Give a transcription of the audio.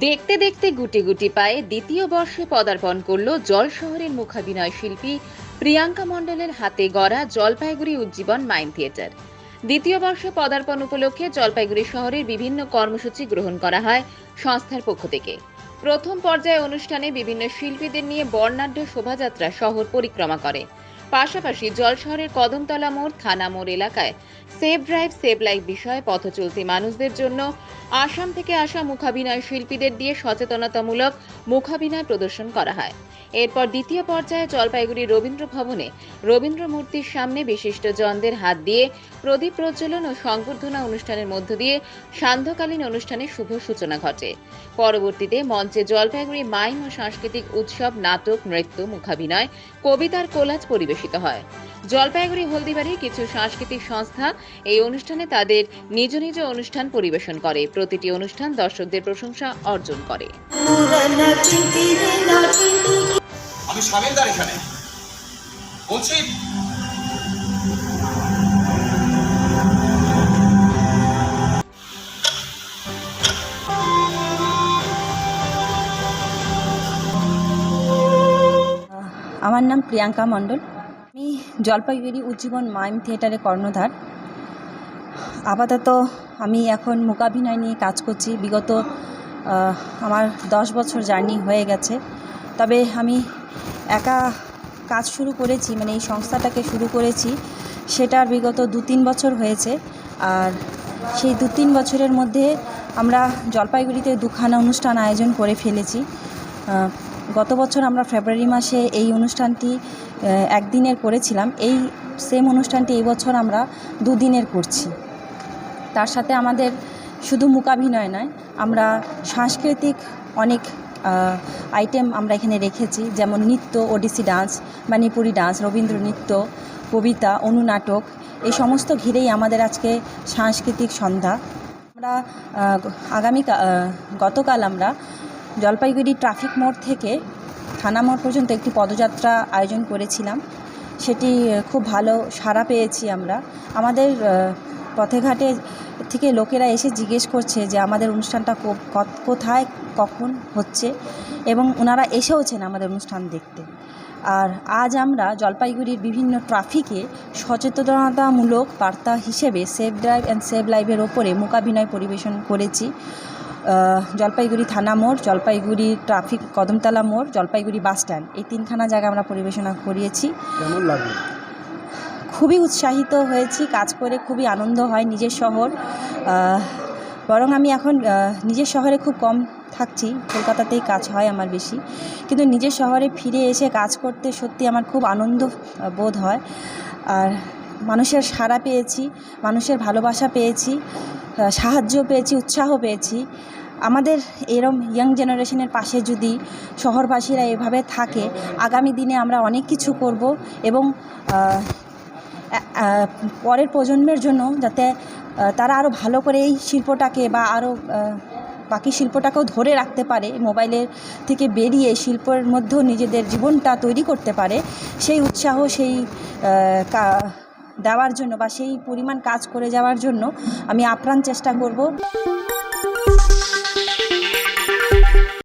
দেখতে দেখতে গুটি গুটি পায়ে দ্বিতীয় বর্ষে পদার্পণ করল জল শহরের মুখাভিনয় শিল্পী প্রিয়াঙ্কা মণ্ডলের হাতে গড়া জলপাইগুড়ি উজ্জীবন মাইন থিয়েটার। দ্বিতীয় বর্ষে পদার্পণ উপলক্ষে জলপাইগুড়ি শহরের বিভিন্ন কর্মসূচি গ্রহণ করা হয় সংস্থার পক্ষ থেকে। প্রথম পর্যায়ে অনুষ্ঠানে বিভিন্ন শিল্পীদের নিয়ে বর্ণাঢ্য শোভাযাত্রা শহর পরিক্রমা করে। পাশাপাশি জল শহরের কদমতলা মোড়, থানা মোড় এলাকায় সেভ ড্রাইভ, সেভ লাইফ বিষয়ে পথ পথচলতি মানুষদের জন্য আসাম থেকে আসা মুখাভিনয় শিল্পীদের দিয়ে সচেতনতামূলক মুখাভিনয় প্রদর্শন করা হয়। এরপর দ্বিতীয় পর্যায়ে জলপাইগুড়ি রবীন্দ্র ভবনে রবীন্দ্র মূর্তির সামনে বিশিষ্ট জনদের হাত দিয়ে প্রদীপ প্রজ্বলন ও সংবর্ধনা অনুষ্ঠানের মধ্য দিয়ে সান্ধ্যকালীন অনুষ্ঠানের শুভ সূচনা ঘটে। পরবর্তীতে মঞ্চে জলপাইগুড়ি মাইম ও সাংস্কৃতিক উৎসব, নাটক, নৃত্য, মুখাভিনয়, কবিতার কোলাজ পরিবেশিত হয়। জলপাইগুড়ি হলদিবাড়ির কিছু সাংস্কৃতিক সংস্থা এই অনুষ্ঠানে তাদের নিজ নিজ অনুষ্ঠান পরিবেশন করে। প্রতিটি অনুষ্ঠান দর্শকদের প্রশংসা অর্জন করে। আমি সামিলদার এখানে। বলছি আমার নাম প্রিয়াঙ্কা মণ্ডল। আমি জলপাইগুড়ি উজ্জীবন মাইম থিয়েটারে কর্ণধার। আপাতত আমি এখন মূকাভিনয় নিয়ে কাজ করছি। বিগত আমার দশ বছর জার্নি হয়ে গেছে। তবে আমি একা কাজ শুরু করেছি মানে এই সংস্থাটাকে শুরু করেছি সেটার বিগত দু তিন বছর হয়েছে। আর সেই দু তিন বছরের মধ্যে আমরা জলপাইগুড়িতে দুখানা অনুষ্ঠান আয়োজন করে ফেলেছি। গত বছর আমরা ফেব্রুয়ারি মাসে এই অনুষ্ঠানটি একদিনের করেছিলাম। এই সেম অনুষ্ঠানটি এই বছর আমরা দুদিনের করছি। তার সাথে আমাদের শুধু মূকাভিনয় নয়, আমরা সাংস্কৃতিক অনেক আইটেম আমরা এখানে রেখেছি, যেমন নৃত্য, ওডিসি ডান্স, মণিপুরি ডান্স, রবীন্দ্র নৃত্য, কবিতা অনুনাটক এই সমস্ত ঘিরেই আমাদের আজকে সাংস্কৃতিক সন্ধ্যা। আমরা আগামী গতকাল আমরা জলপাইগুড়ি ট্রাফিক মোড় থেকে থানা মোড় পর্যন্ত একটি পদযাত্রা আয়োজন করেছিলাম। সেটি খুব ভালো সাড়া পেয়েছি আমরা। আমাদের পথে ঘাটে থেকে লোকেরা এসে জিজ্ঞেস করছে যে আমাদের অনুষ্ঠানটা কোথায়, কখন হচ্ছে? এবং ওনারা এসেওছেন আমাদের অনুষ্ঠান দেখতে। আর আজ আমরা জলপাইগুড়ির বিভিন্ন ট্রাফিকে সচেতনতামূলক বার্তা হিসেবে সেভ ড্রাইভ অ্যান্ড সেভ লাইভের ওপরে মূকাভিনয় পরিবেশন করেছি। জলপাইগুড়ি থানা মোড় জলপাইগুড়ি ট্রাফিক কদমতলা মোড় জলপাইগুড়ি বাস স্ট্যান্ড। এই তিনখানা জায়গা আমরা পরিবেশনা করিয়েছি। খুবই উৎসাহিত হয়েছি কাজ করে খুবই আনন্দ হয় নিজের শহর। বরং আমি এখন নিজের শহরে খুব কম থাকছি কলকাতাতেই কাজ হয় আমার বেশি। কিন্তু নিজের শহরে ফিরে এসে কাজ করতে সত্যি আমার খুব আনন্দ বোধ হয়। আর মানুষের সাড়া পেয়েছি, মানুষের ভালোবাসা পেয়েছি সাহায্য পেয়েছি, উৎসাহ পেয়েছি। আমাদের এরম ইয়াং জেনারেশনের পাশে যদি শহরবাসীরা এভাবে থাকে, আগামী দিনে আমরা অনেক কিছু করব এবং পরের প্রজন্মের জন্য যাতে তারা আরও ভালো করে এই শিল্পটাকে বা আরও বাকি শিল্পটাকেও ধরে রাখতে পারে, মোবাইলের থেকে বেরিয়ে শিল্পের মধ্যেও নিজেদের জীবনটা তৈরি করতে পারে, সেই উৎসাহ, সেই দেওয়ার জন্য বা সেই পরিমাণ কাজ করে যাওয়ার জন্য আমি আপ্রাণ চেষ্টা করব।